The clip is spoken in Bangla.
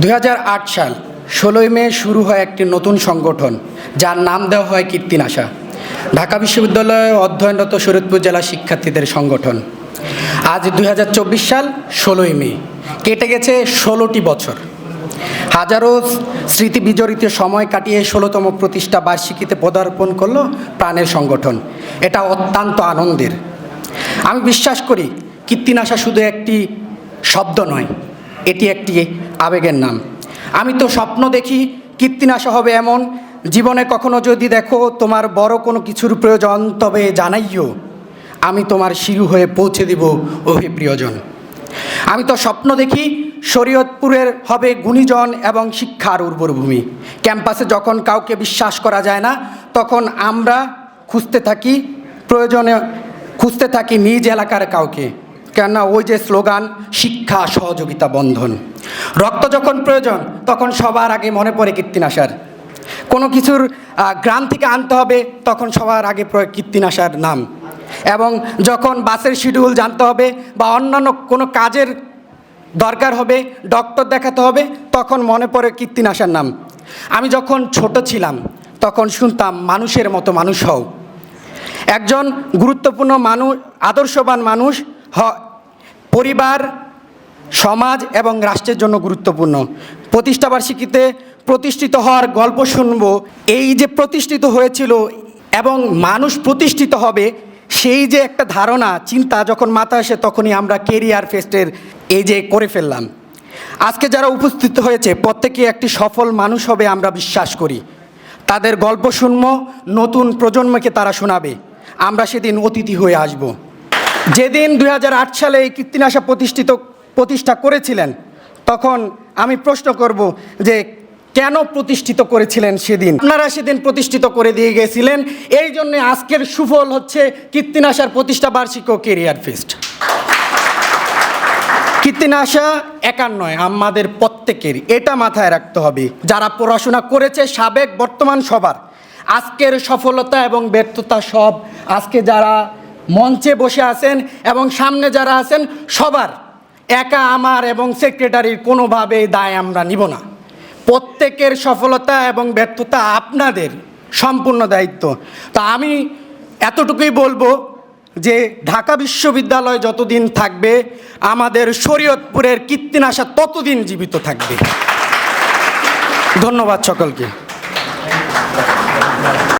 দুই হাজার আট সাল ষোলোই মে শুরু হয় একটি নতুন সংগঠন, যার নাম দেওয়া হয় কীর্তিনাশা। ঢাকা বিশ্ববিদ্যালয়ে অধ্যয়নরত শরীয়তপুর জেলা শিক্ষার্থীদের সংগঠন। আজ দু হাজার চব্বিশ সাল ষোলোই মে, কেটে গেছে ষোলোটি বছর। হাজারো স্মৃতি বিজড়িত সময় কাটিয়ে ষোলোতম প্রতিষ্ঠা বার্ষিকীতে পদার্পণ করল প্রাণের সংগঠন। এটা অত্যন্ত আনন্দের। আমি বিশ্বাস করি, কীর্তিনাশা শুধু একটি শব্দ নয় এটি একটি আবেগের নাম। আমি তো স্বপ্ন দেখি কীর্তিনাশা হবে এমন। জীবনে কখনো যদি দেখো তোমার বড় কোনো কিছুর প্রয়োজন, তবে জানাইও। আমি তোমার শিরু হয়ে পৌঁছে দিব ওহে প্রিয়জন। আমি তো স্বপ্ন দেখি শরীয়তপুরের হবে গুণীজন এবং শিক্ষার উর্বর ভূমি ক্যাম্পাসে যখন কাউকে বিশ্বাস করা যায় না, তখন আমরা খুঁজতে থাকি প্রয়োজনে, খুঁজতে থাকি নিজ এলাকার কাউকে। কেননা ওই যে স্লোগান, শিক্ষা সহযোগিতা বন্ধন। রক্ত যখন প্রয়োজন, তখন সবার আগে মনে পড়ে কীর্তিনাশার কোনো কিছুর গ্রাম থেকে আনতে হবে, তখন সবার আগে কীর্তিনাশার নাম। এবং যখন বাসের শিডিউল জানতে হবে বা অন্যান্য কোনো কাজের দরকার হবে, ডক্টর দেখাতে হবে, তখন মনে পড়ে কীর্তিনাশার নাম। আমি যখন ছোট ছিলাম, তখন শুনতাম মানুষের মতো মানুষ হও। একজন গুরুত্বপূর্ণ মানুষ আদর্শবান মানুষ পরিবার, সমাজ এবং রাষ্ট্রের জন্য গুরুত্বপূর্ণ। প্রতিষ্ঠাবার্ষিকীতে প্রতিষ্ঠিত হওয়ার গল্প শুনব। এই যে প্রতিষ্ঠিত হয়েছিল এবং মানুষ প্রতিষ্ঠিত হবে, সেই যে একটা ধারণা, চিন্তা যখন মাথা আসে, তখনই আমরা কেরিয়ার ফেস্টের এই যে করে ফেললাম। আজকে যারা উপস্থিত হয়েছে, প্রত্যেকে একটি সফল মানুষ হবে আমরা বিশ্বাস করি। তাদের গল্প শুনব, নতুন প্রজন্মকে তারা শোনাবে। আমরা সেদিন অতিথি হয়ে আসব। যেদিন দুই হাজার আট সালে এই কীর্তিনাশা প্রতিষ্ঠিত, প্রতিষ্ঠা করেছিলেন, তখন আমি প্রশ্ন করব যে কেন প্রতিষ্ঠিত করেছিলেন সেদিন? আপনারা সেদিন প্রতিষ্ঠিত করে দিয়ে গেছিলেন, এই জন্য আজকের সুফল হচ্ছে কীর্তিনাশার প্রতিষ্ঠা বার্ষিক ও কেরিয়ার ফেস্ট। কীর্তিনাশা একার নয় আমাদের প্রত্যেকের, এটা মাথায় রাখতে হবে। যারা পড়াশোনা করেছে, সাবেক বর্তমান সবার, আজকের সফলতা এবং ব্যর্থতা সব, আজকে যারা মঞ্চে বসে আছেন এবং সামনে যারা আছেন সবার, একা আমার এবং সেক্রেটারির কোনোভাবে দায় আমরা নিব না। প্রত্যেকের সফলতা এবং ব্যর্থতা আপনাদের সম্পূর্ণ দায়িত্ব। তা আমি এতটুকুই বলব যে ঢাকা বিশ্ববিদ্যালয় যতদিন থাকবে, আমাদের শরীয়তপুরের কীর্তিনাশা ততদিন জীবিত থাকবে। ধন্যবাদ সকলকে।